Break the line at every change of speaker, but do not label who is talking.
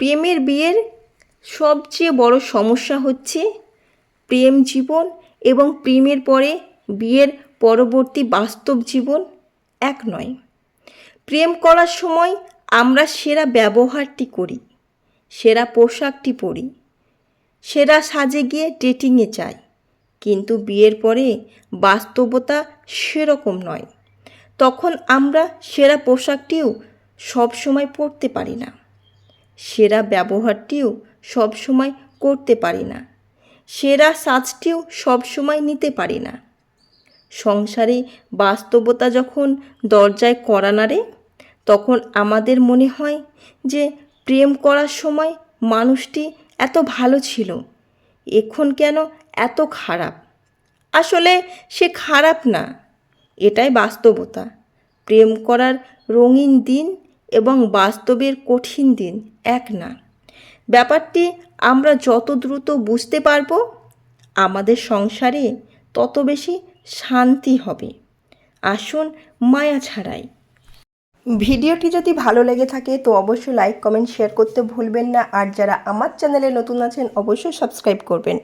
প্রেমের বিয়ের সবচেয়ে বড় সমস্যা হচ্ছে প্রেম জীবন এবং প্রেমের পরে বিয়ের পরবর্তী বাস্তব জীবন এক নয়। প্রেম করার সময় আমরা সেরা ব্যবহারটি করি, সেরা পোশাকটি পরি, সেরা সাজে গিয়ে ডেটিংয়ে চাই কিন্তু বিয়ের পরে বাস্তবতা সেরকম নয়। তখন আমরা সেরা পোশাকটিও সব সময় পরতে পারি না। সেরা ব্যবহারটিও সব সময় করতে পারি না। সেরা সাজটিও সব সময় নিতে পারি না। সংসারে বাস্তবতা যখন দরজায় কড়া নাড়ে, তখন আমাদের মনে হয় যে প্রেম করার সময় মানুষটি এত ভালো ছিল, এখন কেন এত খারাপ? আসলে সে খারাপ না, এটাই বাস্তবতা। প্রেম করার রঙিন দিন এবং বাস্তবের কঠিন দিন এক না। ব্যাপারটি আমরা যত দ্রুত বুঝতে পারব, আমাদের সংসারে তত বেশি শান্তি হবে। আসুন মায়া ছাড়াই। ভিডিওটি যদি ভালো লেগে থাকে, তো অবশ্যই লাইক কমেন্ট শেয়ার করতে ভুলবেন না। আর যারা আমার চ্যানেলে নতুন আছেন, অবশ্যই সাবস্ক্রাইব করবেন।